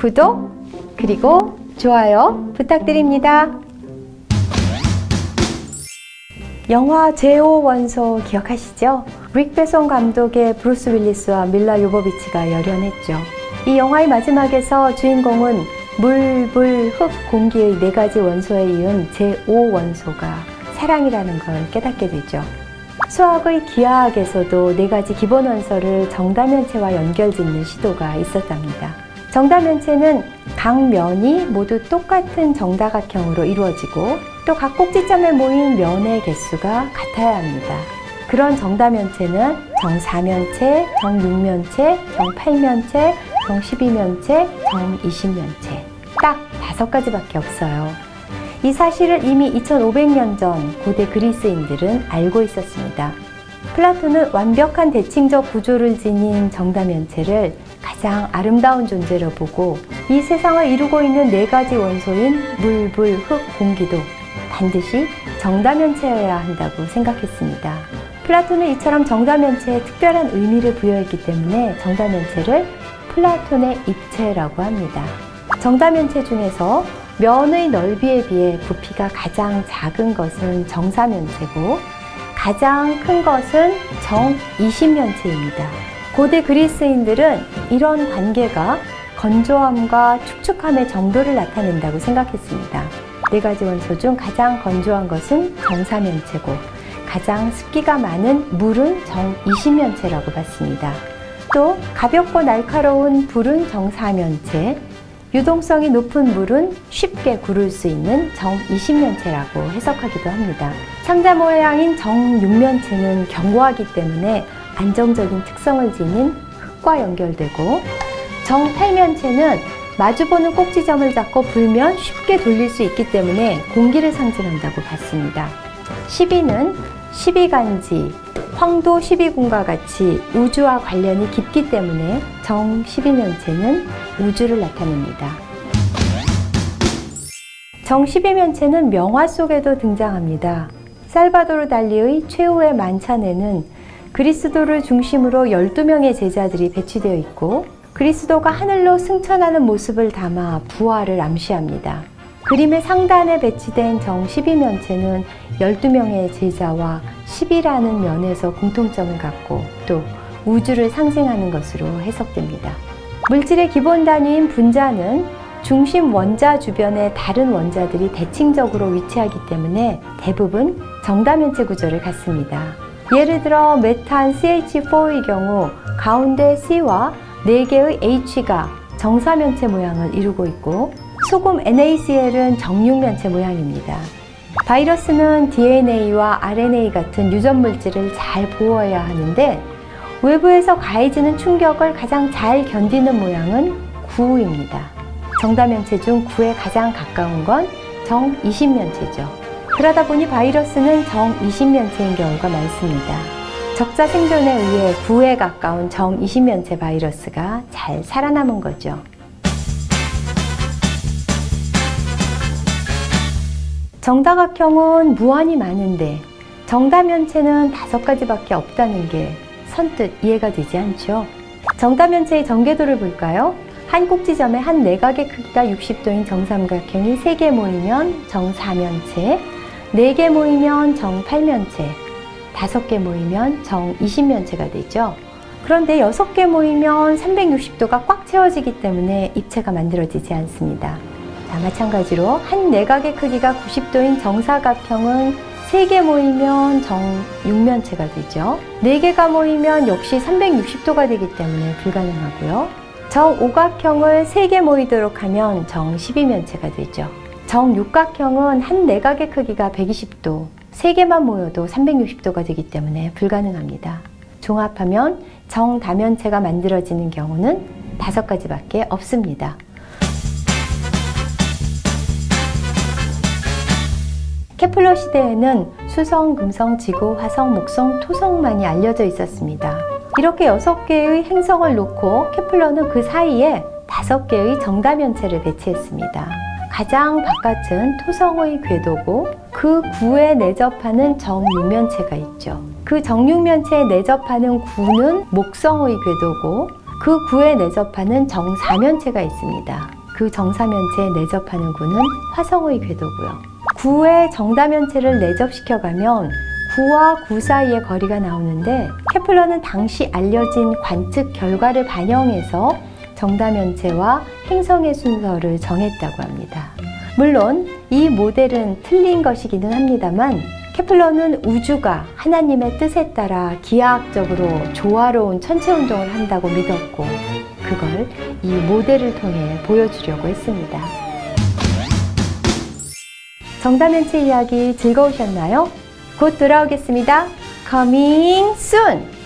구독 그리고 좋아요 부탁드립니다. 영화 제5 원소 기억하시죠? 릭 베송 감독의 브루스 윌리스와 밀라 요보비치가 열연했죠. 이 영화의 마지막에서 주인공은 물, 불, 흙, 공기의 네 가지 원소에 이은 제5 원소가 사랑이라는 걸 깨닫게 되죠. 수학의 기하학에서도 네 가지 기본 원소를 정다면체와 연결짓는 시도가 있었답니다. 정다면체는 각 면이 모두 똑같은 정다각형으로 이루어지고 또 각 꼭지점에 모인 면의 개수가 같아야 합니다. 그런 정다면체는 정사면체, 정육면체, 정팔면체, 정십이면체, 정이십면체 딱 다섯 가지밖에 없어요. 이 사실을 이미 2500년 전 고대 그리스인들은 알고 있었습니다. 플라톤은 완벽한 대칭적 구조를 지닌 정다면체를 가장 아름다운 존재로 보고 이 세상을 이루고 있는 네 가지 원소인 물, 불, 흙, 공기도 반드시 정다면체여야 한다고 생각했습니다. 플라톤은 이처럼 정다면체에 특별한 의미를 부여했기 때문에 정다면체를 플라톤의 입체라고 합니다. 정다면체 중에서 면의 넓이에 비해 부피가 가장 작은 것은 정사면체고 가장 큰 것은 정이십면체입니다. 고대 그리스인들은 이런 관계가 건조함과 축축함의 정도를 나타낸다고 생각했습니다. 네 가지 원소 중 가장 건조한 것은 정사면체고 가장 습기가 많은 물은 정이십면체라고 봤습니다. 또 가볍고 날카로운 불은 정사면체, 유동성이 높은 물은 쉽게 구를 수 있는 정이십면체라고 해석하기도 합니다. 상자 모양인 정육면체는 견고하기 때문에 안정적인 특성을 지닌 흙과 연결되고 정팔면체는 마주보는 꼭지점을 잡고 불면 쉽게 돌릴 수 있기 때문에 공기를 상징한다고 봤습니다. 12는 12간지, 황도 12궁과 같이 우주와 관련이 깊기 때문에 정 12면체는 우주를 나타냅니다. 정 12면체는 명화 속에도 등장합니다. 살바도르 달리의 최후의 만찬에는 그리스도를 중심으로 12명의 제자들이 배치되어 있고 그리스도가 하늘로 승천하는 모습을 담아 부활을 암시합니다. 그림의 상단에 배치된 정 12면체는 12명의 제자와 10이라는 면에서 공통점을 갖고 또 우주를 상징하는 것으로 해석됩니다. 물질의 기본 단위인 분자는 중심 원자 주변에 다른 원자들이 대칭적으로 위치하기 때문에 대부분 정다면체 구조를 갖습니다. 예를 들어 메탄 CH4의 경우 가운데 C와 4개의 H가 정사면체 모양을 이루고 있고 소금 NaCl은 정육면체 모양입니다. 바이러스는 DNA와 RNA 같은 유전 물질을 잘 보호해야 하는데 외부에서 가해지는 충격을 가장 잘 견디는 모양은 구입니다. 정다면체 중 구에 가장 가까운 건 정20면체죠. 그러다 보니 바이러스는 정20면체인 경우가 많습니다. 적자 생존에 의해 구에 가까운 정20면체 바이러스가 잘 살아남은 거죠. 정다각형은 무한히 많은데 정다면체는 다섯 가지밖에 없다는 게 선뜻 이해가 되지 않죠. 정다면체의 전개도를 볼까요? 한 꼭지점에 한 내각의 크기가 60도인 정삼각형이 3개 모이면 정사면체, 4개 모이면 정팔면체, 5개 모이면 정이십면체가 되죠. 그런데 6개 모이면 360도가 꽉 채워지기 때문에 입체가 만들어지지 않습니다. 자, 마찬가지로 한 내각의 크기가 90도인 정사각형은 3개 모이면 정육면체가 되죠. 4개가 모이면 역시 360도가 되기 때문에 불가능하고요. 정 오각형을 3개 모이도록 하면 정십이면체가 되죠. 정 육각형은 한 내각의 크기가 120도, 3개만 모여도 360도가 되기 때문에 불가능합니다. 종합하면 정다면체가 만들어지는 경우는 다섯 가지밖에 없습니다. 케플러 시대에는 수성, 금성, 지구, 화성, 목성, 토성만이 알려져 있었습니다. 이렇게 여섯 개의 행성을 놓고 케플러는 그 사이에 다섯 개의 정다면체를 배치했습니다. 가장 바깥은 토성의 궤도고 그 구에 내접하는 정육면체가 있죠. 그 정육면체에 내접하는 구는 목성의 궤도고 그 구에 내접하는 정사면체가 있습니다. 그 정사면체에 내접하는 구는 화성의 궤도고요. 구에 정다면체를 내접시켜가면 구와 구 사이의 거리가 나오는데 케플러는 당시 알려진 관측 결과를 반영해서 정다면체와 행성의 순서를 정했다고 합니다. 물론 이 모델은 틀린 것이기는 합니다만 케플러는 우주가 하나님의 뜻에 따라 기하학적으로 조화로운 천체 운동을 한다고 믿었고 그걸 이 모델을 통해 보여주려고 했습니다. 정다면체 이야기 즐거우셨나요? 곧 돌아오겠습니다. Coming soon!